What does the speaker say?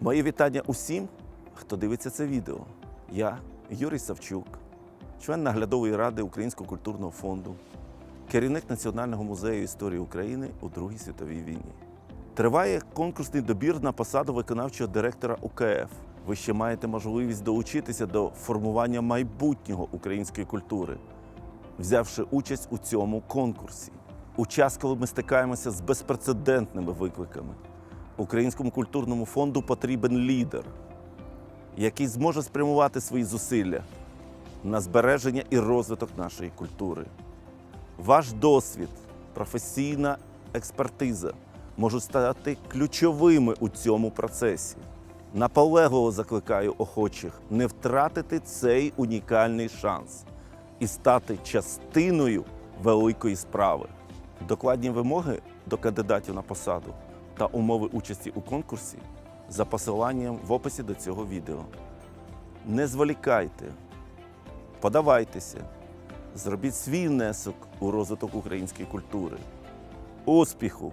Моє вітання усім, хто дивиться це відео. Я Юрій Савчук, член наглядової ради Українського культурного фонду, керівник Національного музею історії України у Другій світовій війні. Триває конкурсний добір на посаду виконавчого директора УКФ. Ви ще маєте можливість долучитися до формування майбутнього української культури, взявши участь у цьому конкурсі. У час, коли ми стикаємося з безпрецедентними викликами, Українському культурному фонду потрібен лідер, який зможе спрямувати свої зусилля на збереження і розвиток нашої культури. Ваш досвід, професійна експертиза можуть стати ключовими у цьому процесі. Наполегливо закликаю охочих не втратити цей унікальний шанс і стати частиною великої справи. Докладні вимоги до кандидатів на посаду та умови участі у конкурсі за посиланням в описі до цього відео. Не зволікайте, подавайтеся, зробіть свій внесок у розвиток української культури. Успіху!